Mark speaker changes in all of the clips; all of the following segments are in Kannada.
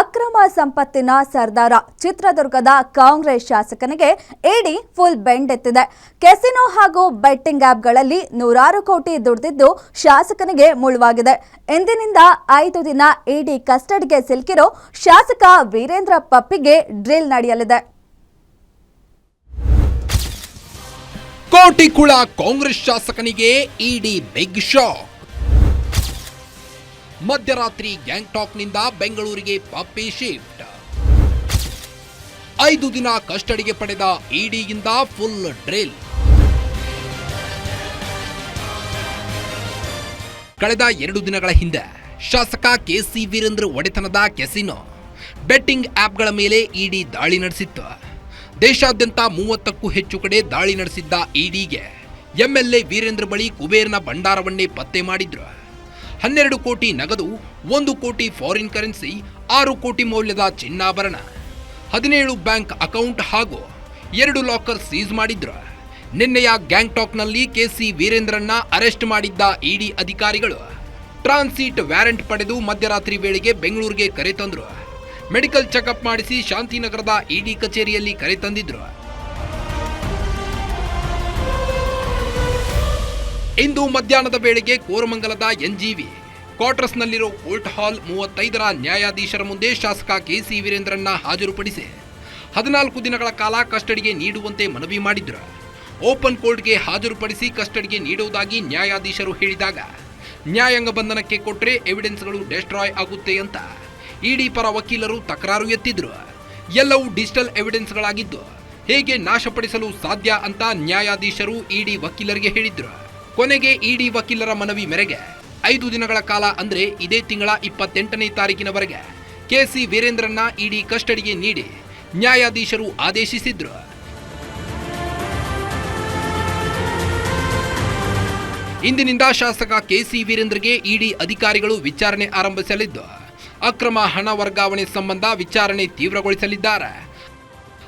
Speaker 1: ಅಕ್ರಮ ಸಂಪತ್ತಿನ ಸರ್ದಾರ ಚಿತ್ರದುರ್ಗದ ಕಾಂಗ್ರೆಸ್ ಶಾಸಕನಿಗೆ ಇಡಿ ಫುಲ್ ಬೆಂಡ್ ಎತ್ತಿದೆ ಕೆಸಿನೋ ಹಾಗೂ ಬೆಟ್ಟಿಂಗ್ ಆಪ್ಗಳಲ್ಲಿ ನೂರಾರು ಕೋಟಿ ದುಡಿದಿದ್ದು ಶಾಸಕನಿಗೆ ಮುಳುವಾಗಿದೆ. ಇಂದಿನಿಂದ ಐದು ದಿನ ಇಡಿ ಕಸ್ಟಡಿಗೆ ಸಿಲುಕಿರೋ ಶಾಸಕ ವೀರೇಂದ್ರ ಪಪ್ಪಿಗೆ ಡ್ರಿಲ್ ನಡೆಯಲಿದೆ.
Speaker 2: ಕೋಟಿ ಕುಳ ಕಾಂಗ್ರೆಸ್ ಶಾಸಕನಿಗೆ ಇಡಿ ಬಿಗ್ ಶಾಕ್. ಮಧ್ಯರಾತ್ರಿ ಗ್ಯಾಂಗ್ಟಾಕ್ನಿಂದ ಬೆಂಗಳೂರಿಗೆ ಪಪ್ಪಿ ಶಿಫ್ಟ್. ಐದು ದಿನ ಕಸ್ಟಡಿಗೆ ಪಡೆದ ಇಡಿಯಿಂದ ಫುಲ್ ಡ್ರಿಲ್. ಕಳೆದ ಎರಡು ದಿನಗಳ ಹಿಂದೆ ಶಾಸಕ ಕೆಸಿ ವೀರೇಂದ್ರ ಒಡೆತನದ ಕೆಸಿನೋ ಬೆಟ್ಟಿಂಗ್ ಆ್ಯಪ್ಗಳ ಮೇಲೆ ಇಡಿ ದಾಳಿ ನಡೆಸಿತ್ತು. ದೇಶಾದ್ಯಂತ ಮೂವತ್ತಕ್ಕೂ ಹೆಚ್ಚು ಕಡೆ ದಾಳಿ ನಡೆಸಿದ್ದ ಇಡಿಗೆ ಎಂಎಲ್ಎ ವೀರೇಂದ್ರ ಬಳಿ ಕುಬೇರನ ಭಂಡಾರವನ್ನೇ ಪತ್ತೆ ಮಾಡಿದ್ರು. ಹನ್ನೆರಡು ಕೋಟಿ ನಗದು, ಒಂದು ಕೋಟಿ ಫಾರಿನ್ ಕರೆನ್ಸಿ ಆರು ಕೋಟಿ ಮೌಲ್ಯದ ಚಿನ್ನಾಭರಣ. ಹದಿನೇಳು ಬ್ಯಾಂಕ್ ಅಕೌಂಟ್ ಹಾಗೂ ಎರಡು ಲಾಕರ್ ಸೀಸ್ ಮಾಡಿದ್ರು. ನಿನ್ನೆಯ ಗ್ಯಾಂಗ್ಟಾಕ್ನಲ್ಲಿ ಕೆಸಿ ವೀರೇಂದ್ರನ್ನ ಅರೆಸ್ಟ್ ಮಾಡಿದ್ದ ಇಡಿ ಅಧಿಕಾರಿಗಳು. ಟ್ರಾನ್ಸಿಟ್ ವ್ಯಾರೆಂಟ್ ಪಡೆದು ಮಧ್ಯರಾತ್ರಿ ವೇಳೆಗೆ ಬೆಂಗಳೂರಿಗೆ ಕರೆತಂದ್ರು ಮೆಡಿಕಲ್ ಚೆಕಪ್ ಮಾಡಿಸಿ ಶಾಂತಿನಗರದ ಇಡಿ ಕಚೇರಿಯಲ್ಲಿ ಕರೆತಂದಿದ್ರು ಇಂದು ಮಧ್ಯಾಹ್ನದ ವೇಳೆಗೆ ಕೋರಮಂಗಲದ ಎನ್ಜಿವಿ ಕ್ವಾರ್ಟರ್ಸ್ನಲ್ಲಿರೋ ಕೋರ್ಟ್ ಹಾಲ್ ಮೂವತ್ತೈದರ ನ್ಯಾಯಾಧೀಶರ ಮುಂದೆ ಶಾಸಕ ಕೆಸಿ ವೀರೇಂದ್ರನ್ನ ಹಾಜರುಪಡಿಸಿ ಹದಿನಾಲ್ಕು ದಿನಗಳ ಕಾಲ ಕಸ್ಟಡಿಗೆ ನೀಡುವಂತೆ ಮನವಿ ಮಾಡಿದ್ರು. ಓಪನ್ ಕೋರ್ಟ್ಗೆ ಹಾಜರುಪಡಿಸಿ ಕಸ್ಟಡಿಗೆ ನೀಡುವುದಾಗಿ ನ್ಯಾಯಾಧೀಶರು ಹೇಳಿದಾಗ, ನ್ಯಾಯಾಂಗ ಬಂಧನಕ್ಕೆ ಕೊಟ್ಟರೆ ಎವಿಡೆನ್ಸ್ಗಳು ಡೆಸ್ಟ್ರಾಯ್ ಆಗುತ್ತೆ ಅಂತ ಇಡಿ ಪರ ವಕೀಲರು ತಕರಾರು ಎತ್ತಿದ್ರು. ಎಲ್ಲವೂ ಡಿಜಿಟಲ್ ಎವಿಡೆನ್ಸ್ಗಳಾಗಿದ್ದು, ಹೇಗೆ ನಾಶಪಡಿಸಲು ಸಾಧ್ಯ ಅಂತ ನ್ಯಾಯಾಧೀಶರು ಇಡಿ ವಕೀಲರಿಗೆ ಹೇಳಿದ್ರು. ಕೊನೆಗೆ ಇಡಿ ವಕೀಲರ ಮನವಿ ಮೇರೆಗೆ. ಐದು ದಿನಗಳ ಕಾಲ ಅಂದರೆ ಇದೇ ತಿಂಗಳ ಇಪ್ಪತ್ತೆಂಟನೇ ತಾರೀಕಿನವರೆಗೆ. ಕೆಸಿ ವೀರೇಂದ್ರನ್ನ ಇಡಿ ಕಸ್ಟಡಿಗೆ ನೀಡಿ ನ್ಯಾಯಾಧೀಶರು ಆದೇಶಿಸಿದ್ರು. ಇಂದಿನಿಂದ ಶಾಸಕ ಕೆಸಿ ವೀರೇಂದ್ರಗೆ ಇಡಿ ಅಧಿಕಾರಿಗಳು ವಿಚಾರಣೆ ಆರಂಭಿಸಲಿದ್ದು, ಅಕ್ರಮ ಹಣ ವರ್ಗಾವಣೆ ಸಂಬಂಧ ವಿಚಾರಣೆ ತೀವ್ರಗೊಳಿಸಲಿದ್ದಾರೆ.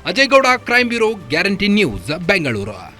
Speaker 2: ಅಜಯಗೌಡ crime bureau, guarantee news, Bengaluru.